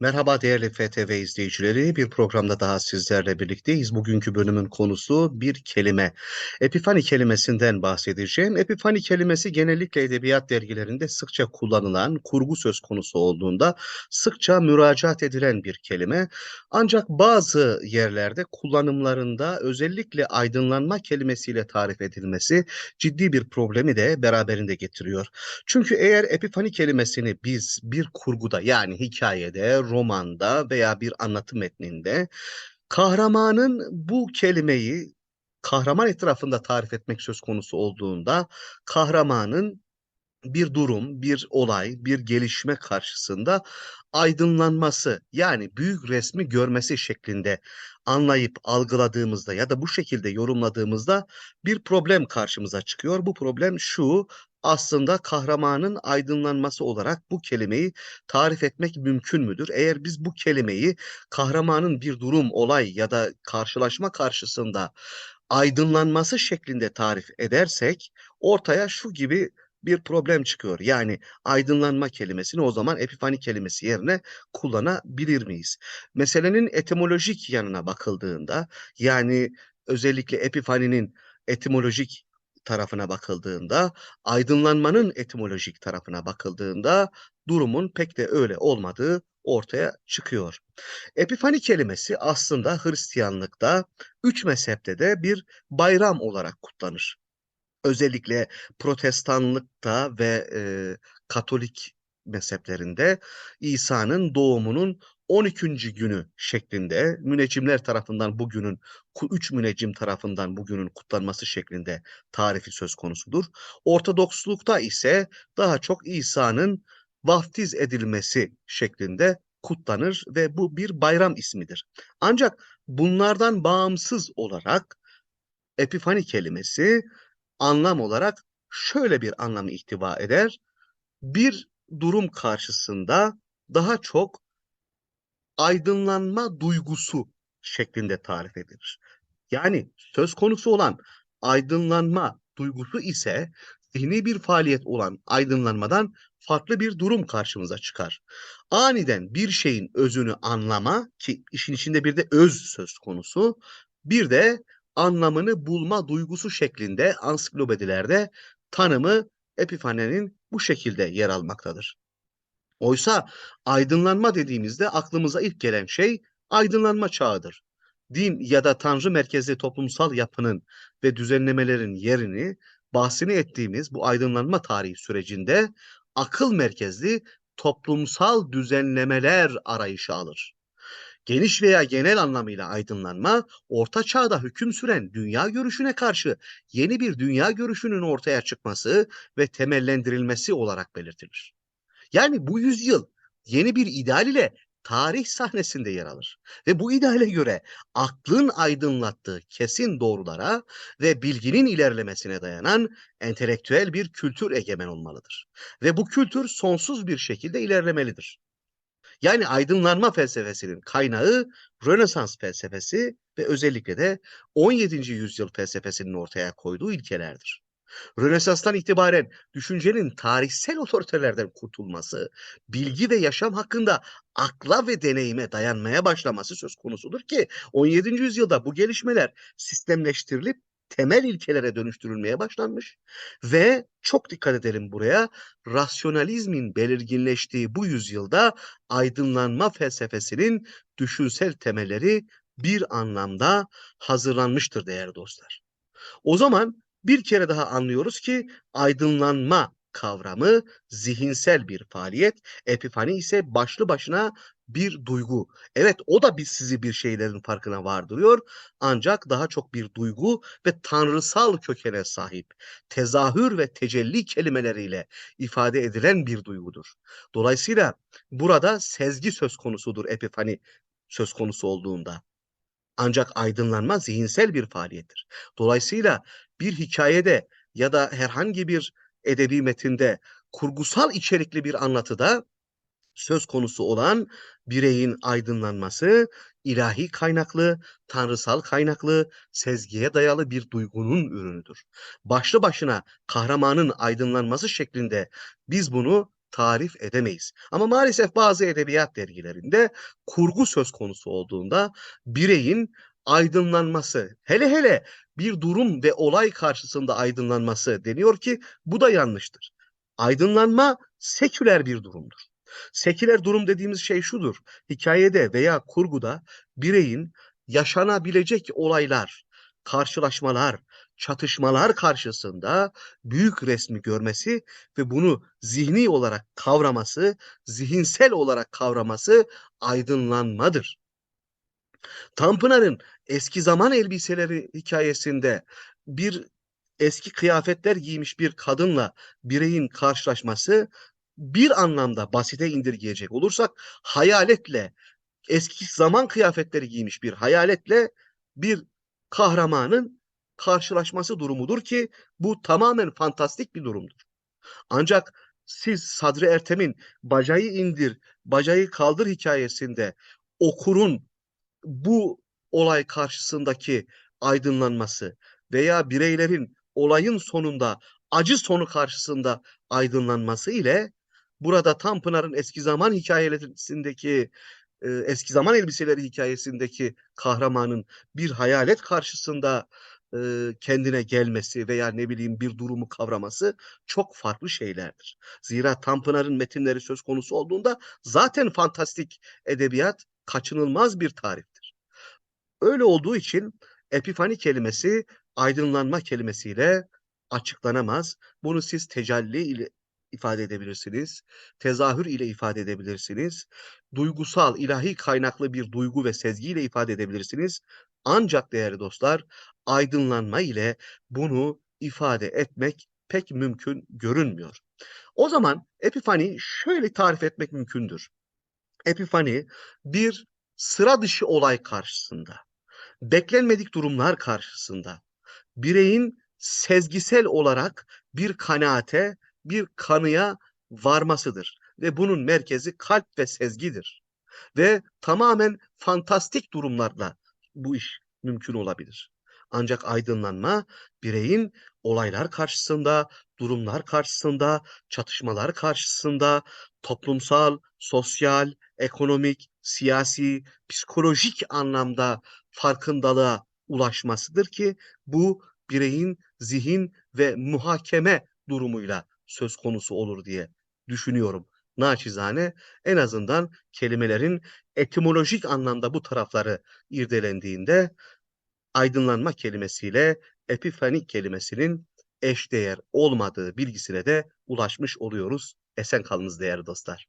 Merhaba değerli FTV izleyicileri. Bir programda daha sizlerle birlikteyiz. Bugünkü bölümün konusu bir kelime. Epifani kelimesinden bahsedeceğim. Epifani kelimesi genellikle edebiyat dergilerinde sıkça kullanılan, kurgu söz konusu olduğunda sıkça müracaat edilen bir kelime. Ancak bazı yerlerde kullanımlarında özellikle aydınlanma kelimesiyle tarif edilmesi ciddi bir problemi de beraberinde getiriyor. Çünkü eğer epifani kelimesini biz bir kurguda yani hikayede, romanda veya bir anlatı metninde kahramanın bu kelimeyi kahraman etrafında tarif etmek söz konusu olduğunda kahramanın bir durum, bir olay, bir gelişme karşısında aydınlanması yani büyük resmi görmesi şeklinde anlayıp algıladığımızda ya da bu şekilde yorumladığımızda bir problem karşımıza çıkıyor. Bu problem şu, aslında kahramanın aydınlanması olarak bu kelimeyi tarif etmek mümkün müdür? Eğer biz bu kelimeyi kahramanın bir durum, olay ya da karşılaşma karşısında aydınlanması şeklinde tarif edersek ortaya şu gibi bir problem çıkıyor. Yani aydınlanma kelimesini o zaman epifani kelimesi yerine kullanabilir miyiz? Meselenin etimolojik yanına bakıldığında yani özellikle epifaninin etimolojik tarafına bakıldığında, aydınlanmanın etimolojik tarafına bakıldığında durumun pek de öyle olmadığı ortaya çıkıyor. Epifani kelimesi aslında Hristiyanlıkta üç mezhepte de bir bayram olarak kutlanır. Özellikle Protestanlıkta ve e, Katolik mezheplerinde İsa'nın doğumunun 12. günü şeklinde müneccimler tarafından bugünün üç müneccim tarafından bugünün kutlanması şeklinde tarifi söz konusudur. Ortodokslukta ise daha çok İsa'nın vaftiz edilmesi şeklinde kutlanır ve bu bir bayram ismidir. Ancak bunlardan bağımsız olarak Epifani kelimesi anlam olarak şöyle bir anlamı ihtiva eder. Bir durum karşısında daha çok aydınlanma duygusu şeklinde tarif edilir. Yani söz konusu olan aydınlanma duygusu ise zihni bir faaliyet olan aydınlanmadan farklı bir durum karşımıza çıkar. Aniden bir şeyin özünü anlama ki işin içinde bir de öz söz konusu, bir de anlamını bulma duygusu şeklinde ansiklopedilerde tanımı Epifane'nin bu şekilde yer almaktadır. Oysa aydınlanma dediğimizde aklımıza ilk gelen şey aydınlanma çağıdır. Din ya da tanrı merkezli toplumsal yapının ve düzenlemelerin yerini bahsini ettiğimiz bu aydınlanma tarihi sürecinde akıl merkezli toplumsal düzenlemeler arayışı alır. Geniş veya genel anlamıyla aydınlanma, orta çağda hüküm süren dünya görüşüne karşı yeni bir dünya görüşünün ortaya çıkması ve temellendirilmesi olarak belirtilir. Yani bu yüzyıl yeni bir ideal ile tarih sahnesinde yer alır. Ve bu ideale göre aklın aydınlattığı kesin doğrulara ve bilginin ilerlemesine dayanan entelektüel bir kültür egemen olmalıdır. Ve bu kültür sonsuz bir şekilde ilerlemelidir. Yani aydınlanma felsefesinin kaynağı Rönesans felsefesi ve özellikle de 17. yüzyıl felsefesinin ortaya koyduğu ilkelerdir. Rönesans'tan itibaren düşüncenin tarihsel otoritelerden kurtulması, bilgi ve yaşam hakkında akla ve deneyime dayanmaya başlaması söz konusudur ki 17. yüzyılda bu gelişmeler sistemleştirilip temel ilkelere dönüştürülmeye başlanmış ve çok dikkat edelim buraya rasyonalizmin belirginleştiği bu yüzyılda aydınlanma felsefesinin düşünsel temelleri bir anlamda hazırlanmıştır değerli dostlar. O zaman bir kere daha anlıyoruz ki aydınlanma kavramı zihinsel bir faaliyet, epifani ise başlı başına bir duygu. Evet o da biz sizi bir şeylerin farkına vardırıyor ancak daha çok bir duygu ve tanrısal kökene sahip. Tezahür ve tecelli kelimeleriyle ifade edilen bir duygudur. Dolayısıyla burada sezgi söz konusudur epifani söz konusu olduğunda. Ancak aydınlanma zihinsel bir faaliyettir. Dolayısıyla bir hikayede ya da herhangi bir edebi metinde kurgusal içerikli bir anlatıda söz konusu olan bireyin aydınlanması ilahi kaynaklı, tanrısal kaynaklı, sezgiye dayalı bir duygunun ürünüdür. Başlı başına kahramanın aydınlanması şeklinde biz bunu tarif edemeyiz. Ama maalesef bazı edebiyat dergilerinde kurgu söz konusu olduğunda bireyin aydınlanması, hele hele bir durum ve olay karşısında aydınlanması deniyor ki bu da yanlıştır. Aydınlanma seküler bir durumdur. Seküler durum dediğimiz şey şudur. Hikayede veya kurguda bireyin yaşanabilecek olaylar, karşılaşmalar, çatışmalar karşısında büyük resmi görmesi ve bunu zihni olarak kavraması, zihinsel olarak kavraması aydınlanmadır. Tanpınar'ın eski zaman elbiseleri hikayesinde bir eski kıyafetler giymiş bir kadınla bireyin karşılaşması bir anlamda basite indirgeyecek olursak hayaletle eski zaman kıyafetleri giymiş bir hayaletle bir kahramanın karşılaşması durumudur ki bu tamamen fantastik bir durumdur. Ancak siz Sadri Ertem'in Bacayı indir, bacayı kaldır hikayesinde okurun bu olay karşısındaki aydınlanması veya bireylerin olayın sonunda acı sonu karşısında aydınlanması ile burada Tanpınar'ın eski zaman hikayelerindeki e, eski zaman elbiseleri hikayesindeki kahramanın bir hayalet karşısında e, kendine gelmesi veya ne bileyim bir durumu kavraması çok farklı şeylerdir. Zira Tanpınar'ın metinleri söz konusu olduğunda zaten fantastik edebiyat kaçınılmaz bir tariftir. Öyle olduğu için epifani kelimesi aydınlanma kelimesiyle açıklanamaz. Bunu siz tecelli ile ifade edebilirsiniz. Tezahür ile ifade edebilirsiniz. Duygusal, ilahi kaynaklı bir duygu ve sezgiyle ifade edebilirsiniz. Ancak değerli dostlar, aydınlanma ile bunu ifade etmek pek mümkün görünmüyor. O zaman epifani şöyle tarif etmek mümkündür. Epifani bir sıra dışı olay karşısında, beklenmedik durumlar karşısında bireyin sezgisel olarak bir kanaate, bir kanıya varmasıdır ve bunun merkezi kalp ve sezgidir. Ve tamamen fantastik durumlarla bu iş mümkün olabilir. Ancak aydınlanma bireyin olaylar karşısında, durumlar karşısında, çatışmalar karşısında toplumsal, sosyal, ekonomik, siyasi, psikolojik anlamda farkındalığa ulaşmasıdır ki bu bireyin zihin ve muhakeme durumuyla söz konusu olur diye düşünüyorum. Naçizane en azından kelimelerin etimolojik anlamda bu tarafları irdelendiğinde aydınlanma kelimesiyle epifani kelimesinin eşdeğer olmadığı bilgisine de ulaşmış oluyoruz. Esen kalınız değerli dostlar.